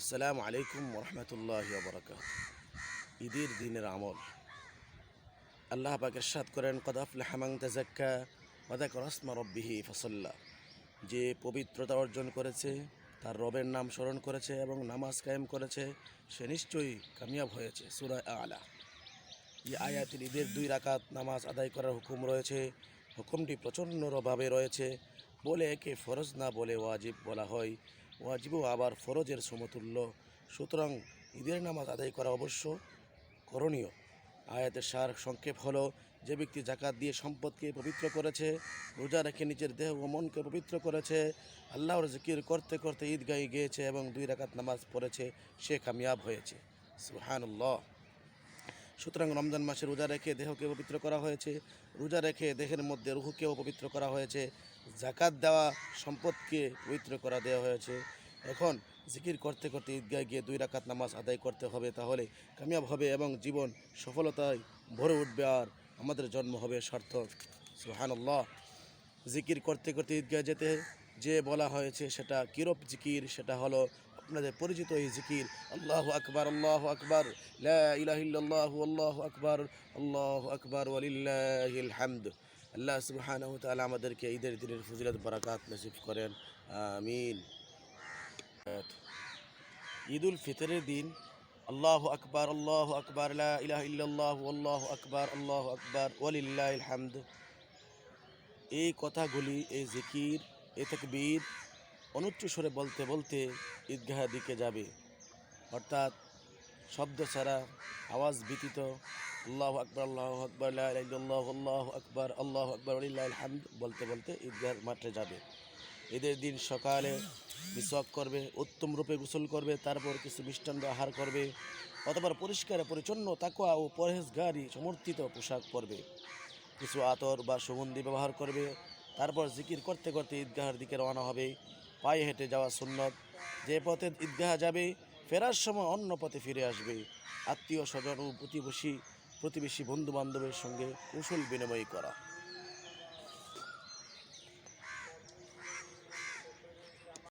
আসসালামু আলাইকুম রহমতুল্লাহ বরকাত ঈদের দিনের আমল। আল্লাহ পাক ইরশাদ করেন কদাফল হামাং তাজাক্কা ওদাক রসমা রব্বিহি ফসল্লা। যে পবিত্রতা অর্জন করেছে, তার রবের নাম স্মরণ করেছে এবং নামাজ কায়েম করেছে, সে নিশ্চয়ই কামিয়াব হয়েছে। সুরা আলা। এই আয়াতের ঈদের দুই রাকাত নামাজ আদায় করার হুকুম রয়েছে। হুকুমটি প্রচণ্ডভাবে রয়েছে। বলে একে ফরজ না বলে ওয়াজিব বলা হয়। ওয়াজিবও আবার ফরজের সমতুল্য। সুতরাং ঈদের নামাজ আদায় করা অবশ্য করণীয়। আয়াতের সার সংক্ষেপ হলো, যে ব্যক্তি জাকাত দিয়ে সম্পদকে পবিত্র করেছে, রোজা রেখে নিজের দেহ ও মনকে পবিত্র করেছে, আল্লাহর জিকির করতে করতে ঈদগাহি গিয়েছে এবং দুই রাকাত নামাজ পড়েছে, সে কামিয়াব হয়েছে। সুহানুল্লাহ সুতরাং রমজান মাসে রোজা রেখে দেহকে পবিত্র করা হয়েছে। রোজা রেখে দেহের মধ্যে রুহুকেও পবিত্র করা হয়েছে। জাকাত দেওয়া, সম্পদকে পবিত্র করা দেওয়া হয়েছে। এখন জিকির করতে করতে ঈদগায় গিয়ে দুই রাকাত নামাজ আদায় করতে হবে, তাহলে কামিয়াব হবে এবং জীবন সফলতায় ভরে উঠবে আর আমাদের জন্ম হবে সার্থক। সুহানুল্লাহ জিকির করতে করতে ঈদগাহ যেতে যে বলা হয়েছে সেটা কিরপ জিকির? সেটা হলো আপনাদের পরিচিত এই জিকির, আল্লাহ আকবার আল্লাহ আকবার, লা ইলাহা ইল্লাল্লাহু, আল্লাহু আকবার আল্লাহু আকবার, ওয়ালিল্লাহিল হামদ। আল্লাহ সুবহানাহু তাআলা আমাদেরকে ঈদের দিনের ফজিলত, বারাকাত নসিব করেন। আমিন। ঈদুল ফিতরের দিন, আল্লাহ আকবার আল্লাহ আকবার ইলাহা ইল্লাল্লাহু, আল্লাহু আকবার আল্লাহু আকবার হামদ। এই কথাগুলি, এই জিকির এ তাকবীর অনুচ্চ স্বরে বলতে বলতে ঈদগাহের দিকে যাবে। অর্থাৎ শব্দ ছাড়া আওয়াজ ব্যতীত আল্লাহ আকবর আল্লাহ আকবর আল্লাহ আল্লাহ আকবর আল্লাহ আকবর হামদ বলতে বলতে ঈদগাহের মাঠে যাবে। ঈদের দিন সকালে মিসওয়াক করবে, উত্তম রূপে গোসল করবে, তারপর কিছু মিষ্টান্ন আহার করবে, অথবা পরিষ্কার, পরিচ্ছন্ন তাকুয়া ও পরহেজগারি সমর্থিত পোশাক পরবে। কিছু আতর বা সুগন্ধি ব্যবহার করবে, তারপর জিকির করতে করতে ঈদগাহের দিকে রওনা হবে। পায়ে হেঁটে যাওয়া সুন্নত। যে পথে ঈদগাহ যাবে, ফেরার সময় অন্য পথে ফিরে আসবে। আত্মীয় স্বজন ও প্রতিবেশী প্রতিবেশী বন্ধুবান্ধবের সঙ্গে কুশল বিনিময় করা।